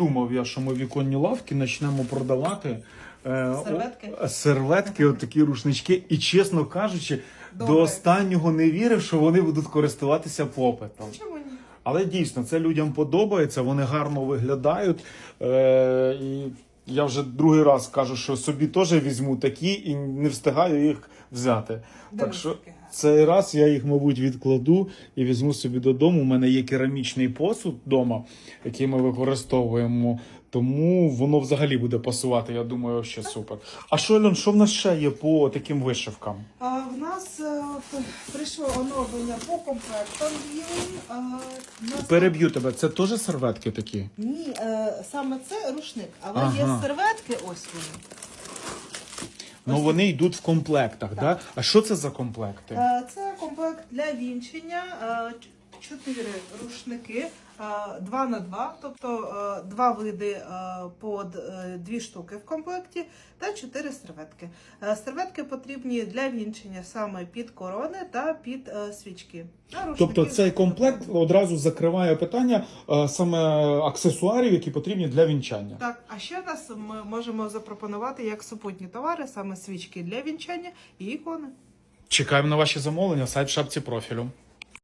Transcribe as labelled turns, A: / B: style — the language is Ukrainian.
A: Думав я, що ми віконні лавки почнемо продавати. е, о-
B: Серветки?
A: серветки, от такі рушнички. І чесно кажучи, до останнього не вірив, що вони будуть користуватися попитом.
B: Чому ні?
A: Але дійсно це людям подобається, вони гарно виглядають. Е, і я вже другий раз кажу, що собі теж візьму такі і не встигаю їх взяти. так що. Цей раз я їх, мабуть, відкладу і візьму собі додому. У мене є керамічний посуд вдома, який ми використовуємо. Тому воно взагалі буде пасувати, я думаю, ще супер. А що, Альон, що в нас ще є по таким вишивкам?
B: А, в нас е, от, прийшло оновлення по комплектам. А, нас
A: Переб'ю тебе, це теж серветки такі?
B: Ні, е, саме це рушник, але
A: Ага.
B: є серветки, ось вони.
A: Ну вони йдуть в комплектах,
B: Так.
A: да? А що це за комплекти?
B: Е, Це комплект для вінчення, е, чотири рушники, е, два на два, тобто е, два види е, по дві штуки в комплекті та чотири серветки. Серветки потрібні для вінчення саме під корони та під свічки.
A: Тобто цей комплект одразу закриває питання саме аксесуарів, які потрібні для вінчання.
B: Так, а ще в нас ми можемо запропонувати як супутні товари, саме свічки для вінчання і ікони.
A: Чекаємо на ваші замовлення, сайт в шапці профілю.